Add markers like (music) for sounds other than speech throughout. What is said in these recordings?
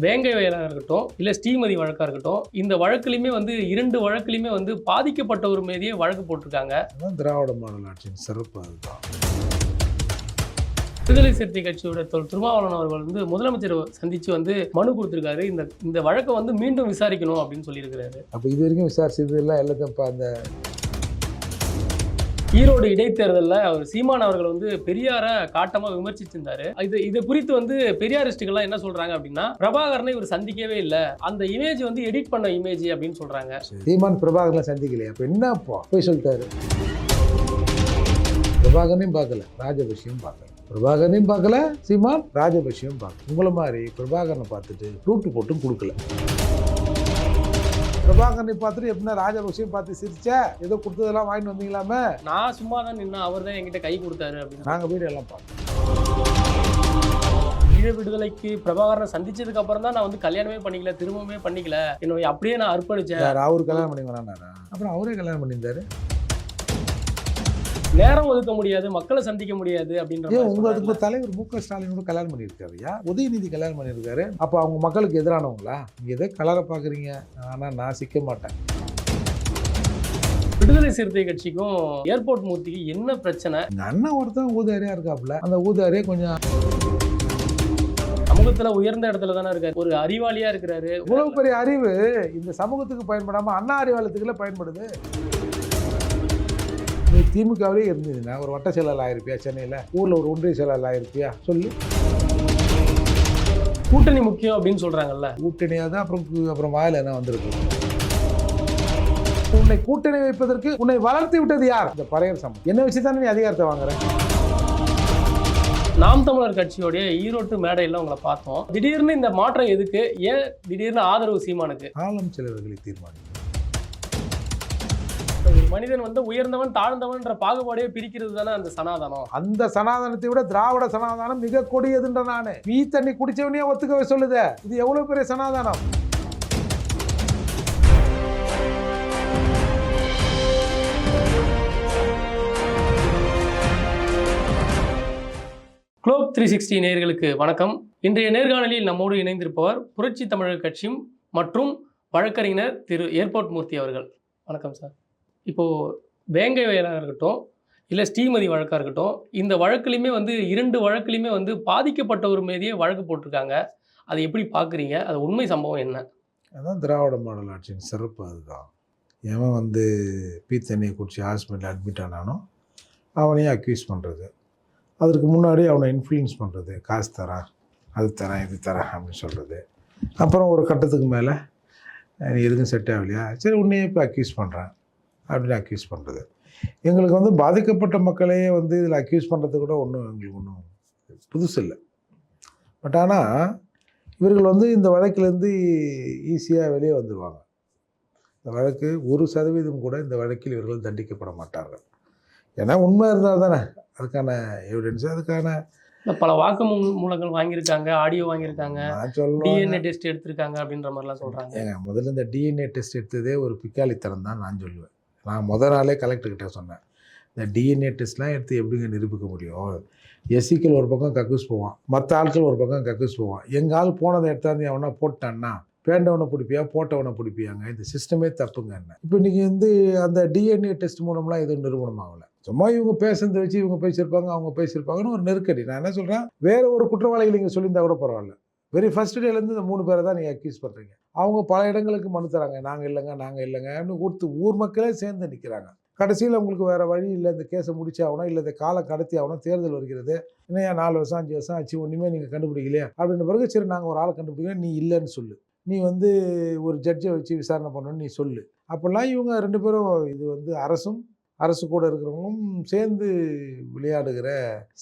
வேங்கை வயலாக இருக்கட்டும் இல்லை ஸ்ரீமதி வழக்காக இருக்கட்டும் இந்த வழக்குலையுமே வந்து இரண்டு வழக்குலையுமே வந்து பாதிக்கப்பட்டவர் மீதே வழக்கு போட்டிருக்காங்க. திராவிட மாடல் ஆட்சியின் சிறப்பு அதுதான். விடுதலை சிறுத்தை கட்சியோட திருமாவளவன் அவர்கள் வந்து முதலமைச்சர் சந்திச்சு வந்து மனு கொடுத்திருக்காரு. இந்த இந்த வழக்கை வந்து மீண்டும் விசாரிக்கணும் அப்படின்னு சொல்லியிருக்கிறாரு. அப்போ இது வரைக்கும் விசாரிச்சது எல்லாம் எல்லாத்தையும் இப்போ அந்த ஈரோடு இடைத்தேர்தலில் அவர் சீமான் அவர்கள் வந்து பெரியார காட்டமாக விமர்சிச்சிருந்தாரு. இது இது குறித்து வந்து பெரியாரிஸ்டுகள்லாம் என்ன சொல்றாங்க அப்படின்னா பிரபாகரனை இவர் சந்திக்கவே இல்லை. அந்த இமேஜ் வந்து எடிட் பண்ண இமேஜ் அப்படின்னு சொல்றாங்க. சீமான் பிரபாகரனை சந்திக்கலையே. அப்போ என்ன போய் சொல்லிட்டாரு. பிரபாகரனையும் பார்க்கல. ராஜபக்ஷையும் பார்க்கல. பிரபாகரனையும் பார்க்கல சீமான் ராஜபக்ஷையும் பார்க்கல. உங்களை மாதிரி பிரபாகரனை பார்த்துட்டு ரூட்டு போட்டும் கொடுக்கல. பிரபாகரனை பார்த்துட்டு எப்படின்னா ராஜபக்ஷையும் பார்த்து சிரிச்ச ஏதோ கொடுத்ததெல்லாம் வாங்கிட்டு வந்தீங்களாமே? நான் சும்மா தான் நின்னா அவர் தான் என்கிட்ட கை கொடுத்தாரு அப்படின்னு. நாங்கள் வீடு எல்லாம் பார்த்தோம் ஈழ விடுதலைக்கு பிரபாகரனை சந்திச்சதுக்கு அப்புறம் தான் நான் வந்து கல்யாணமே பண்ணிக்கல திரும்பவுமே பண்ணிக்கல. என்னை அப்படியே நான் அர்ப்பணிச்சேன். யார் அவரு கல்யாணம் பண்ணி வேணாரா அப்புறம் அவரே கல்யாணம் பண்ணியிருந்தாரு. நேரம் ஒதுக்க முடியாது மக்களை சந்திக்க முடியாது அப்படின்ற உங்களுக்கு. தலைவர் மு க ஸ்டாலினோட கல்யாணம் பண்ணியிருக்காரு யா உதயநிதி கல்யாணம் பண்ணியிருக்காரு. அப்போ அவங்க மக்களுக்கு எதிரானவங்களா? நீங்கள் எதை கலரை பார்க்குறீங்க ஆனால் நான் சிக்க மாட்டேன். விடுதலை சிறுத்தை கட்சிக்கும் ஏர்போர்ட் மூர்த்திக்கு என்ன பிரச்சனை? அண்ணன் ஒருத்தன் ஊதாரியாக இருக்காப்புல. அந்த ஊதாரியே கொஞ்சம் சமூகத்துல உயர்ந்த இடத்துல தானே இருக்காரு. ஒரு அறிவாளியா இருக்கிறாரு. இவ்வளவு பெரிய அறிவு இந்த சமூகத்துக்கு பயன்படாமல் அண்ணா அறிவாலயத்துக்குள்ள பயன்படுது. நீ திமுகவிலே இருந்ததுன்னா ஒரு வட்ட செயலாளர் ஆயிருப்பியா சென்னையில்? ஊரில் ஒரு ஒன்றிய செயலாளர் ஆயிருப்பியா? சொல்லி. கூட்டணி முக்கியம் அப்படின்னு சொல்றாங்கல்ல. கூட்டணியாக தான் அப்புறம் அப்புறம் வாயில் என்ன வந்திருக்கு? உன்னை கூட்டணி வைப்பதற்கு உன்னை வளர்த்து விட்டது யார்? இந்த பறையர் சமம் என்ன வச்சு தானே நீ அதிகாரத்தை வாங்குற? நாம் தமிழர் கட்சியோடைய ஈரோட்டு மேடையில் உங்களை பார்த்தோம். திடீர்னு இந்த மாற்றம் எதுக்கு? ஏன் திடீர்னு ஆதரவு சீமானுக்கு? காலம் சிலவர்களை தீர்மானிக்கும் மனிதன் வந்து உயர்ந்தவன் தாழ்ந்தவன்ற பாகுபாடையே பிரிக்கிறது தானே அந்த சனாதனம். அந்த சனாதனத்தை விட திராவிட சனாதனம் மிக கொடியதுன்ற நானு. நீ தண்ணி குடிச்சவனே ஒத்துக்கவே சொல்லுதே. இது எவ்வளவு பெரிய சனாதனம்? குளோப் த்ரீ சிக்ஸ்டி நேயர்களுக்கு வணக்கம். இன்றைய நேர்காணலில் நம்மோடு இணைந்திருப்பவர் புரட்சி தமிழர் கட்சியும் மற்றும் வழக்கறிஞர் திரு ஏர்போர்ட் மூர்த்தி அவர்கள். வணக்கம் சார். இப்போது வேங்கை வயலாக இருக்கட்டும் இல்லை ஸ்ரீமதி வழக்காக இருக்கட்டும் இந்த வழக்குலையுமே வந்து இரண்டு வழக்குலையுமே வந்து பாதிக்கப்பட்டவர் மீதியே வழக்கு போட்டிருக்காங்க. அதை எப்படி பார்க்குறீங்க அது உண்மை சம்பவம் என்ன? அதுதான் திராவிட மாடல் ஆட்சியின் சிறப்பு அதுதான். எவன் வந்து பீ தண்ணியை குடிச்சு ஹாஸ்பிட்டலில் அட்மிட் ஆனானோ அவனையும் அக்யூஸ் பண்ணுறது அதற்கு முன்னாடி அவனை இன்ஃப்ளூயன்ஸ் பண்ணுறது காசு தரான் அது தரேன் இது தரேன் அப்படின்னு சொல்கிறது அப்புறம் ஒரு கட்டத்துக்கு மேலே நீ எதுக்கும் செட் ஆகலையா? சரி உன்னையே இப்போ அக்யூஸ் பண்ணுறேன் அப்படின்னு அக்யூஸ் பண்ணுறது எங்களுக்கு வந்து பாதிக்கப்பட்ட மக்களையே வந்து இதில் அக்யூஸ் பண்ணுறது கூட ஒன்றும் எங்களுக்கு ஒன்றும் புதுசு இல்லை. பட் ஆனால் இவர்கள் வந்து இந்த வழக்கிலேருந்து ஈஸியாக வெளியே வந்துடுவாங்க இந்த வழக்கு ஒரு சதவீதம் கூட இந்த வழக்கில் இவர்கள் தண்டிக்கப்பட மாட்டார்கள். ஏன்னா உண்மை இருந்தால் தானே அதுக்கான எவிடன்ஸ் அதுக்கான பல வாக்கு மூலங்கள் வாங்கியிருக்காங்க ஆடியோ வாங்கியிருக்காங்க டிஎன்ஏ டெஸ்ட் எடுத்திருக்காங்க அப்படின்ற மாதிரிலாம் சொல்கிறாங்க முதல்ல இந்த டிஎன்ஏ டெஸ்ட் எடுத்ததே ஒரு பிக்காளித்தனம் தான் நான் சொல்லுவேன். நான் முத நாளே கலெக்டர்கிட்ட சொன்னேன். இந்த டிஎன்ஏ டெஸ்ட்லாம் எடுத்து எப்படிங்க நிரூபிக்க முடியும்? எஸ்சிக்கள் ஒரு பக்கம் கக்கூஸ் போவான். மற்ற ஆட்கள் ஒரு பக்கம் கக்கூஸ் போவான். எங்கள் ஆள் போனதை எடுத்தாந்து அவனா போட்டான்னா பேண்டவனை பிடிப்பியா போட்டவனை பிடிப்பியாங்க. இந்த சிஸ்டமே தப்புங்க என்ன? இப்போ இன்றைக்கி வந்து அந்த டிஎன்ஏ டெஸ்ட் மூலம்லாம் எதுவும் நிறுவனம் ஆகலை. சும்மா இவங்க பேசுனதை வச்சு இவங்க பேசியிருப்பாங்க அவங்க பேசியிருப்பாங்கன்னு ஒரு நெருக்கடி. நான் என்ன சொல்கிறேன் வேறு ஒரு குற்றவாளிகள் நீங்கள் சொல்லியிருந்தா கூட பரவாயில்ல. வெரி ஃபர்ஸ்ட் டேலேருந்து இந்த மூணு பேரை தான் நீங்கள் அக்யூஸ் பண்ணுறீங்க அவங்க பல இடங்களுக்கு மனு தராங்க. நாங்கள் இல்லைங்க நாங்கள் இல்லைங்கன்னு கொடுத்து ஊர் மக்களே சேர்ந்து நிற்கிறாங்க கடைசியில் உங்களுக்கு வேறு வழி இல்லை இந்த கேஸை முடிச்சு ஆகணும் இல்லை இந்த காலை கடத்தி ஆகணும் தேர்தல் வருகிறது. இன்னும் நாலு வருஷம் அஞ்சு வருஷம் ஆச்சு ஒன்றுமே நீங்கள் கண்டுபிடிக்கலையே அப்படின்ற பிறகு சரி நாங்கள் ஒரு ஆளை கண்டுபிடிக்கிறோம். நீ இல்லைன்னு சொல்லு. நீ வந்து ஒரு ஜட்ஜை வச்சு விசாரணை பண்ணணும்னு நீ சொல்லு. அப்போல்லாம் இவங்க ரெண்டு பேரும் இது வந்து அரசும் அரசு கூட இருக்கிறவங்களும் சேர்ந்து விளையாடுகிற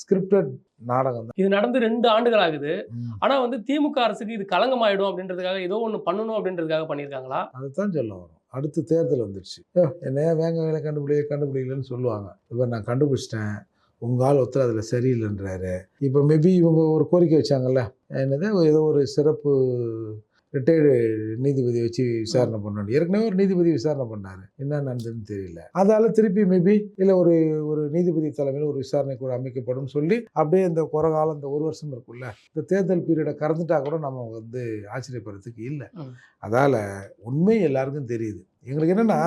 ஸ்கிரிப்டட் நாடகம் தான். இது நடந்து ரெண்டு ஆண்டுகள் ஆகுது. ஆனா வந்து திமுக அரசுக்கு இது களங்கமாயிடும் அப்படின்றதுக்காக ஏதோ ஒண்ணு பண்ணணும் அப்படின்றதுக்காக பண்ணியிருக்காங்களா? அதுதான் சொல்ல வரும். அடுத்து தேர்தல் வந்துடுச்சு "யோ, என்னையா வேங்க வேலை கண்டுபிடிக்க கண்டுபிடிக்கலன்னு சொல்லுவாங்க. இப்போ நான் கண்டுபிடிச்சிட்டேன். உங்கள் ஆள் ஒருத்தர் அதில் சரியில்லைன்றாரு. இப்போ மேபி இவங்க ஒரு கோரிக்கை வச்சாங்கல்ல. என்னது ஏதோ ஒரு சிறப்பு ரிட்டையர்டு நீதிபதி வச்சு விசாரணை பண்ணணும். ஏற்கனவே ஒரு நீதிபதி விசாரணை பண்ணார். என்ன நடந்ததுன்னு தெரியல. அதால திருப்பி மேபி இல்லை ஒரு ஒரு நீதிபதி தலைமையில் ஒரு விசாரணை கூட அமைக்கப்படும் சொல்லி அப்படியே இந்த குறை காலம் இந்த ஒரு வருஷம் இருக்குல்ல இந்த தேர்தல் பீரியடை கறந்துட்டா கூட நம்ம வந்து ஆச்சரியப்படுறதுக்கு இல்லை. அதால் உண்மை எல்லாருக்கும் தெரியுது. எங்களுக்கு என்னென்னா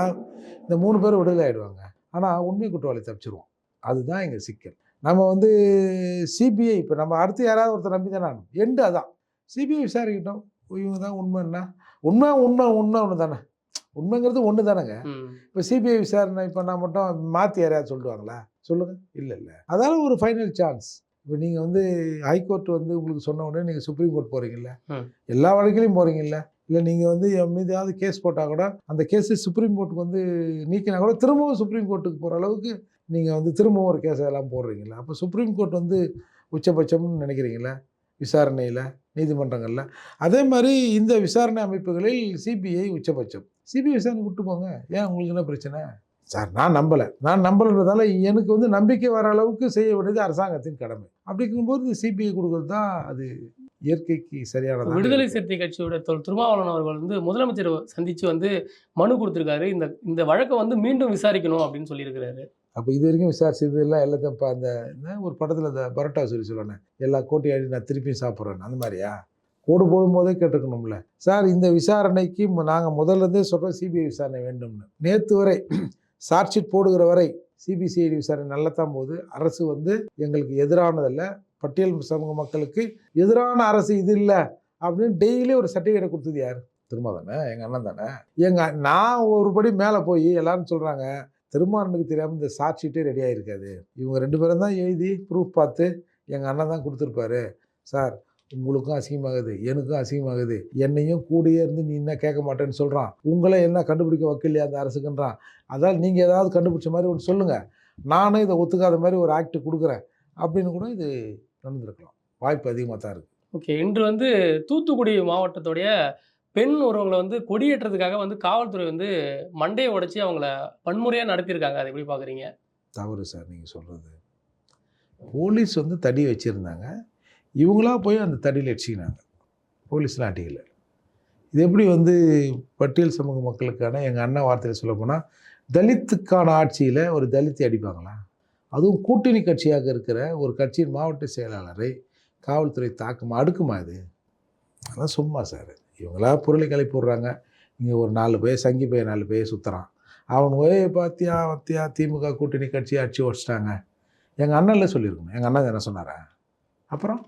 இந்த மூணு பேர் விடுதலை ஆயிடுவாங்க ஆனால் உண்மை குற்றவாளி தப்பிச்சிருவோம். அதுதான் எங்கள் சிக்கல். நம்ம வந்து சிபிஐ இப்போ நம்ம அடுத்து யாராவது ஒருத்தர் நம்பி தானே எண்டு அதான். சிபிஐ விசாரிக்கட்டும். இவங்க தான் உண்மைன்னா? உண்மை உண்மை உண்மை ஒன்று தானே உண்மைங்கிறது ஒன்று தானேங்க. இப்போ சிபிஐ விசாரணை பண்ணால் மட்டும் மாற்றி யாரையாவது சொல்லிடுவாங்களா சொல்லுங்கள் இல்லை இல்லை. அதால ஒரு ஃபைனல் சான்ஸ் இப்போ நீங்கள் வந்து ஹைகோர்ட் வந்து உங்களுக்கு சொன்ன உடனே நீங்கள் சுப்ரீம் கோர்ட் போகிறீங்கல்ல. எல்லா வழக்கிலையும் போகிறீங்கல்ல இல்லை நீங்கள் வந்து என் மீதாவது கேஸ் போட்டால் கூட அந்த கேஸு சுப்ரீம் கோர்ட்டுக்கு வந்து நீக்கினா கூட திரும்பவும் சுப்ரீம் கோர்ட்டுக்கு போகிற அளவுக்கு நீங்கள் வந்து திரும்பவும் ஒரு கேஸ் எல்லாம் போடுறீங்களா அப்போ சுப்ரீம் கோர்ட் வந்து உச்சபட்சம்னு நினைக்கிறீங்களா? விசாரணையில்? நீதிமன்றங்களில் அதே மாதிரி இந்த விசாரணை அமைப்புகளில் சிபிஐ உச்சபட்சம். சிபிஐ விசாரணை விட்டு போங்க ஏன்? உங்களுக்கு என்ன பிரச்சனை? சார் நான் நம்பலை. நான் நம்பலைன்றதால எனக்கு வந்து நம்பிக்கை வர அளவுக்கு செய்ய வேண்டியது அரசாங்கத்தின் கடமை. அப்படி இருக்கும்போது சிபிஐ கொடுக்கறது தான் அது இயற்கைக்கு சரியானது விடுதலை சிறுத்தை கட்சியோட திருமாவளவன் அவர்கள் வந்து முதலமைச்சர் சந்திச்சு வந்து மனு கொடுத்திருக்காரு. இந்த இந்த வழக்கை வந்து மீண்டும் விசாரிக்கணும் அப்படின்னு சொல்லியிருக்கிறாரு. அப்போ இது வரைக்கும் விசாரிச்சது எல்லாம் எல்லாத்தையும் இப்போ அந்த ஒரு படத்தில் இந்த பரோட்டா சொல்லி சொல்லுவானே எல்லா கோட்டையாடி நான் திருப்பியும் சாப்பிட்றேன் அந்த மாதிரியா? கோடு போடும்போதே கேட்டுக்கணும்ல சார் இந்த விசாரணைக்கு நாங்கள் முதல்லருந்தே சொல்கிறோம் சிபிஐ விசாரணை வேண்டும்னு. நேற்று வரை (clears throat) சார்ஜ் ஷீட் போடுகிற வரை சிபிசிஐடி விசாரணை நல்லத்தான் போது அரசு வந்து எங்களுக்கு எதிரானதல்ல பட்டியல் சமூக மக்களுக்கு எதிரான அரசு இது இல்லை அப்படின்னு டெய்லி ஒரு சர்டிஃபிகேட் கொடுத்தது யார்? திரும்ப தானே எங்கள் அண்ணன் தானே? எங்கள் நான் ஒரு படி மேலே போய் எல்லாரும் சொல்கிறாங்க திருமாறனுக்கு தெரியாமல் இந்த சார்ஜ் ஷீட்டே ரெடி ஆகிருக்காது இவங்க ரெண்டு பேரும் தான் எழுதி ப்ரூஃப் பார்த்து எங்கள் அண்ணன் தான் கொடுத்துருப்பாரு. சார் உங்களுக்கும் அசிங்கமாகுது எனக்கும் அசிங்கமாகுது. என்னையும் கூடியே இருந்து நீ என்ன கேட்க மாட்டேன்னு சொல்கிறான் உங்களை என்ன கண்டுபிடிக்க வைக்கலையா அந்த அரசுக்குன்றான். அதால் நீங்கள் ஏதாவது கண்டுபிடிச்ச மாதிரி ஒன்று சொல்லுங்கள் நானும் இதை ஒத்துக்காத மாதிரி ஒரு ஆக்ட் கொடுக்குறேன். அப்படின்னு கூட இது நடந்திருக்கலாம். வாய்ப்பு அதிகமாக தான் இருக்குது ஓகே இன்று வந்து தூத்துக்குடி மாவட்டத்துடைய பெண் ஒருவங்களை வந்து கொடியேற்றதுக்காக வந்து காவல்துறை வந்து மண்டையை உடைச்சி அவங்கள வன்முறையாக நடத்தியிருக்காங்க. அதை எப்படி பார்க்குறீங்க தவறு சார் நீங்கள் சொல்கிறது போலீஸ் வந்து தடி வச்சுருந்தாங்க. இவங்களா போய் அந்த தடியில் அடிச்சிக்கினாங்க போலீஸ்லாம் அடிக்கல. இது எப்படி வந்து பட்டியல் சமூக மக்களுக்கான எங்கள் அண்ணன் வார்த்தையில் சொல்ல போனால் தலித்துக்கான ஆட்சியில் ஒரு தலித்தை அடிப்பாங்களா? அதுவும் கூட்டணி கட்சியாக இருக்கிற ஒரு கட்சியின் மாவட்ட செயலாளரை காவல்துறை தாக்குமா அடுக்குமா இது? அதான் சும்மா சார். இவங்களா பொருளை கிளப்பி விட்றாங்க. இங்கே ஒரு நாலு பேர் சங்கி பையன் நாலு பேர் சுற்றுறான் அவன் ஒரே பாத்தியா வத்தியா திமுக கூட்டணி கட்சி அடிச்சு உடச்சிட்டாங்க. எங்கள் அண்ணன்ல சொல்லியிருக்கணும். எங்கள் அண்ணன் என்ன சொன்னாரா? அப்புறம்?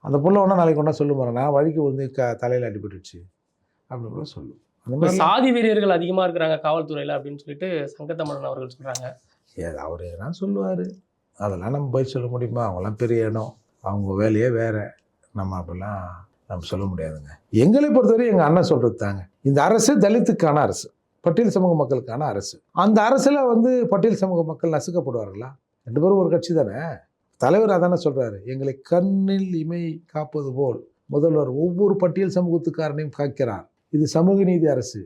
அந்த புள்ள ஒன்றா நாளைக்கு ஒன்றா சொல்லு போகிறேன் நான் வழிக்கு விழுந்து க தலையில் அடிபட்டுச்சு அப்படின்னு கூட சொல்லும். அந்த மாதிரி சாதி வெறியர்கள் அதிகமாக இருக்கிறாங்க காவல்துறையில் அப்படின்னு சொல்லிட்டு சங்கத்தமிழன் அவர்கள் சொல்கிறாங்க ஏது அவர் எதனா சொல்லுவார். அதெல்லாம் நம்ம போய் சொல்ல முடியுமா? அவங்களாம் பெரிய இடம். அவங்க வேலையே வேறு. நம்ம அப்படிலாம் நம்ம சொல்ல முடியாதுங்க. எங்களை பொறுத்தவரை எங்கள் அண்ணன் சொல்கிறது தாங்க. இந்த அரசு தலித்துக்கான அரசு. பட்டியல் சமூக மக்களுக்கான அரசு. அந்த அரசில் வந்து பட்டியல் சமூக மக்கள் நசுக்கப்படுவார்களா? ரெண்டு பேரும் ஒரு கட்சி தானே? தலைவர் அதானே சொல்கிறாரு எங்களை கண்ணில் இமை காப்பது போல் முதல்வர் ஒவ்வொரு பட்டியல் சமூகத்துக்காரனையும் காக்கிறார். இது சமூக நீதி அரசு.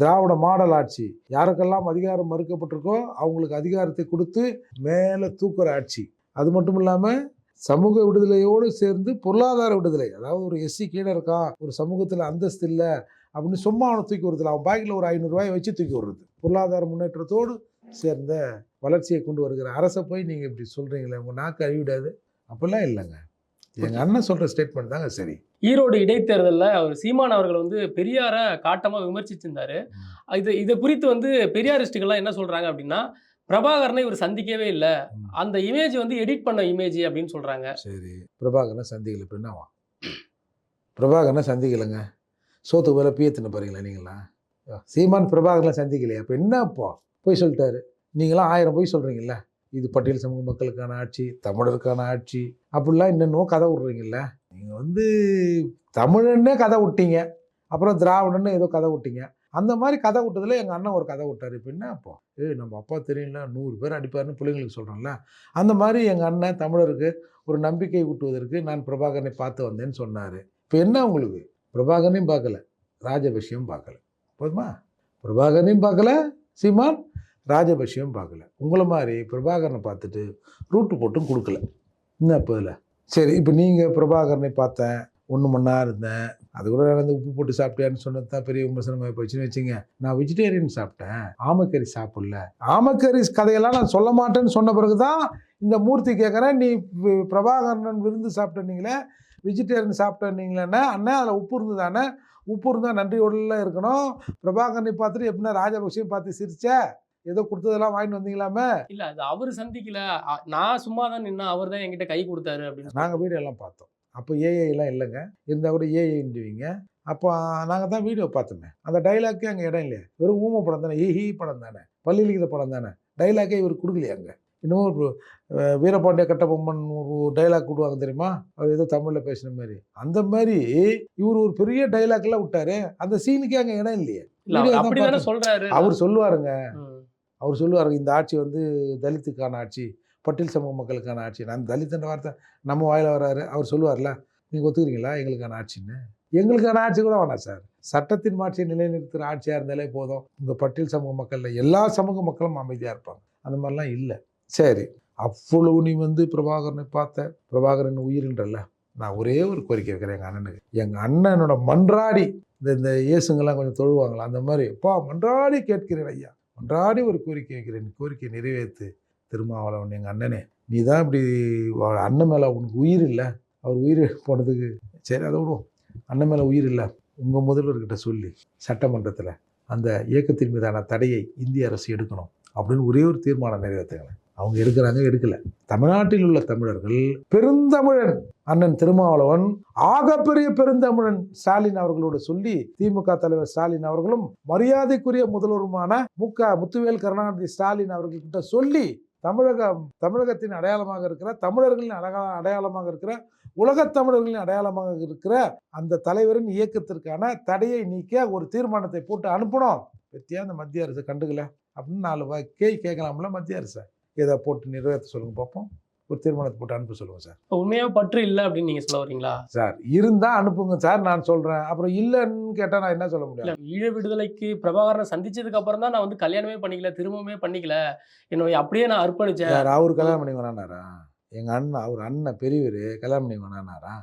திராவிட மாடல் ஆட்சி. யாருக்கெல்லாம் அதிகாரம் மறுக்கப்பட்டிருக்கோ அவங்களுக்கு அதிகாரத்தை கொடுத்து மேலே தூக்குற ஆட்சி. அது மட்டும் இல்லாமல் சமூக விடுதலையோடு சேர்ந்து பொருளாதார விடுதலை. அதாவது ஒரு எஸ்சி கீழே இருக்கான் ஒரு சமூகத்தில் அந்தஸ்து இல்லை அப்படின்னு சும்மா அவனை தூக்கி விடுறதில்ல. அவன் பாக்கில் ஒரு ஐநூறுரூவாயை வச்சு தூக்கி விடுறது. பொருளாதார முன்னேற்றத்தோடு சேர்ந்த வளர்ச்சியை கொண்டு வருகிற அரசை போய் நீங்கள் இப்படி சொல்கிறீங்களே உங்கள் நாக்கு அழிவிடாது. அப்படிலாம் இல்லைங்க. எங்கள் அண்ணன் சொல்கிற ஸ்டேட்மெண்ட் தாங்க சரி. ஈரோடு இடைத்தேர்தலில் அவர் சீமான் அவர்கள் வந்து பெரியாரை காட்டமாக விமர்சிச்சிருந்தாரு. இது இதை குறித்து வந்து பெரியாரிஸ்டுகள்லாம் என்ன சொல்கிறாங்க அப்படின்னா பிரபாகரனை இவர் சந்திக்கவே இல்லை. அந்த இமேஜ் வந்து எடிட் பண்ண இமேஜ் அப்படின்னு சொல்கிறாங்க சரி. பிரபாகரனை சந்திக்கல இப்போ என்னவா? பிரபாகரனை சந்திக்கலைங்க. சோத்து போல பியத்தின பாருங்களா நீங்களா? சீமான் பிரபாகரனை சந்திக்கலையா? அப்போ என்ன அப்போ போய் சொல்லிட்டாரு. நீங்களாம் ஆயிரம் போய் சொல்கிறீங்களா இது பட்டியல் சமூக மக்களுக்கான ஆட்சி தமிழருக்கான ஆட்சி அப்படிலாம் என்னென்னவோ கதை விட்றீங்கல்ல. நீங்கள் வந்து தமிழன்னே கதை விட்டீங்க. அப்புறம் திராவிடன்னு ஏதோ கதை விட்டீங்க. அந்த மாதிரி கதை விட்டதில் எங்கள் அண்ணன் ஒரு கதை விட்டார். இப்போ என்ன அப்போ? ஏய் நம்ம அப்பா தெரியல நூறு பேர் அடிப்பாருன்னு பிள்ளைங்களுக்கு சொல்கிறோம்ல அந்த மாதிரி எங்கள் அண்ணன் தமிழருக்கு ஒரு நம்பிக்கை ஊட்டுவதற்கு நான் பிரபாகரனை பார்த்து வந்தேன்னு சொன்னார். இப்போ என்ன உங்களுக்கு? பிரபாகரனையும் பார்க்கல. ராஜபக்ஷையும் பார்க்கல. போதுமா? பிரபாகரனையும் பார்க்கல சீமான்? ராஜபக்ஷையும் பார்க்கல. உங்களை மாதிரி பிரபாகரனை பார்த்துட்டு ரூட்டு போட்டும் கொடுக்கல. என்ன இப்போ இதில் சரி இப்போ நீங்கள் பிரபாகரனை பார்த்தேன் ஒன்று மணி நேரம் இருந்தேன் அது கூட வந்து உப்பு போட்டு சாப்பிட்டியான்னு சொன்னது தான் பெரிய விமர்சனமாக போச்சுன்னு வச்சுங்க. நான் வெஜிடேரியன் சாப்பிட்டேன். ஆமக்கறி சாப்பிடல. ஆமக்கறி கதையெல்லாம் நான் சொல்ல மாட்டேன்னு சொன்ன பிறகு தான் இந்த மூர்த்தி கேட்குறேன் நீ பிரபாகரன் விருந்து சாப்பிட்டீங்களே வெஜிடேரியன் சாப்பிட்டீங்களேன்னா அண்ணா அதில் உப்பு இருந்ததானே? உப்பு இருந்தால் நன்றியோடல இருக்கணும். பிரபாகரனை பார்த்துட்டு எப்படின்னா ராஜபக்சையும் பார்த்து சிரிச்ச ஏதோ கொடுத்ததெல்லாம் வாங்கிட்டு வந்தீங்களாமே? இல்ல அது அவரு சந்திக்கல. நான் சும்மா தான் நின்னா அவர் தான் என்கிட்ட கை கொடுத்தாரு அப்படின்னு நாங்கள் வீடியோ எல்லாம் பார்த்தோம். அப்போ ஏஐ எல்லாம் இல்லைங்க. இருந்தால் கூட ஏஐன்டுவீங்க அப்போ நாங்கள் தான் வீடியோ பார்த்தோமே. அந்த டைலாக்கே அங்கே இடம் இல்லையா. வெறும் ஊம படம் தானே? ஏஹி படம் தானே? பள்ளியிலிக்கிற படம் தானே? டைலாக்கே இவர் கொடுக்கலையா அங்கே. இன்னமும் ஒரு வீரபாண்டிய கட்டபொம்மன் ஒரு டைலாக் விடுவாங்க தெரியுமா? அவர் ஏதோ தமிழில் பேசின மாதிரி. அந்த மாதிரி இவர் ஒரு பெரிய டைலாக்லாம் விட்டாரு. அந்த சீனுக்கே அங்கே இடம் இல்லையே. இல்ல அவர் சொல்லுவாருங்க. அவர் சொல்லுவார் இந்த ஆட்சி வந்து தலித்துக்கான ஆட்சி. பட்டியல் சமூக மக்களுக்கான ஆட்சி நான் தலித்துன்ற வார்த்தை நம்ம வாயில வராரு. அவர் சொல்லுவார்ல நீங்கள் ஒத்துக்கிறீங்களா எங்களுக்கான ஆட்சின்னு? எங்களுக்கான ஆட்சி கூட வேணாம் சார். சட்டத்தின் ஆட்சியை நிலைநிறுத்துகிற ஆட்சியாக இருந்தாலே போதும். உங்கள் பட்டியல் சமூக மக்களில் எல்லா சமூக மக்களும் அமைதியாக இருப்பாங்க. அந்த மாதிரிலாம் இல்லை. சரி அவ்வளவு நீ வந்து பிரபாகரனை பார்த்த பிரபாகரன் உயிரின்றல்ல. நான் ஒரே ஒரு கோரிக்கை வைக்கிறேன் எங்கள் அண்ணனுக்கு. எங்கள் அண்ணனோட மன்றாடி இந்த இந்த இயேசுங்கெல்லாம் கொஞ்சம் தொழுவாங்களா? அந்த மாதிரி அப்பா மன்றாடி கேட்கிறேன் ஐயா. மன்றாடி ஒரு கோரிக்கை வைக்கிறேன். கோரிக்கை நிறைவேற்று. திருமாவளவன் எங்கள் அண்ணனே. நீ தான் இப்படி அண்ணன் மேலே உனக்கு உயிர் இல்லை. அவர் உயிர் போனதுக்கு சரி அதை விடுவோம். அண்ணன் மேலே உயிர் இல்லை. உங்கள் முதல்வர்கிட்ட சொல்லி சட்டமன்றத்தில் அந்த இயக்கத்தின் மீதான தடையை இந்திய அரசு எடுக்கணும் அப்படின்னு ஒரே ஒரு தீர்மானம் நிறைவேற்றுங்களேன் அவங்க எடுக்கிறாங்க எடுக்கல. தமிழ்நாட்டில் உள்ள தமிழர்கள் பெருந்தமிழன். அண்ணன் திருமாவளவன் ஆகப்பெரிய பெருந்தமிழன் ஸ்டாலின் அவர்களோடு சொல்லி திமுக தலைவர் ஸ்டாலின் அவர்களும் மரியாதைக்குரிய முதல்வருமான மு க முத்துவேல் கருணாநிதி ஸ்டாலின் அவர்கள்கிட்ட சொல்லி தமிழகம் தமிழகத்தின் அடையாளமாக இருக்கிற தமிழர்களின் அழகா அடையாளமாக இருக்கிற உலகத் தமிழர்களின் அடையாளமாக இருக்கிற அந்த தலைவரின் இயக்கத்திற்கான தடையை நீக்க ஒரு தீர்மானத்தை போட்டு அனுப்பணும் பற்றியா அந்த மத்திய அரசு கண்டுக்கல. அப்படின்னு நாலு வா- கேட்கலாம்ல மத்திய அரசை. இதை போட்டு நிறைவேற்ற சொல்லுங்க பார்ப்போம். ஒரு தீர்மானத்தை போட்டு அனுப்ப சொல்லுங்க சார். இப்ப உண்மையா பற்று இல்ல அப்படின்னு நீங்க சொல்ல வரீங்களா சார் இருந்தா அனுப்புங்க சார் நான் சொல்றேன். அப்புறம் இல்லைன்னு கேட்டா நான் என்ன சொல்ல முடியும்? ஈழ விடுதலைக்கு பிரபாகரனை சந்திச்சதுக்கு அப்புறம் தான் நான் வந்து கல்யாணமே பண்ணிக்கல திரும்பவுமே பண்ணிக்கல. என்னுடைய அப்படியே நான் அர்ப்பணிச்சேன். யார் அவர் கல்யாணம் பண்ணி வேணானாரா எங்க அண்ணன் அவர் அண்ணன் பெரியவர் கல்யாணம் பண்ணி வேணானாரா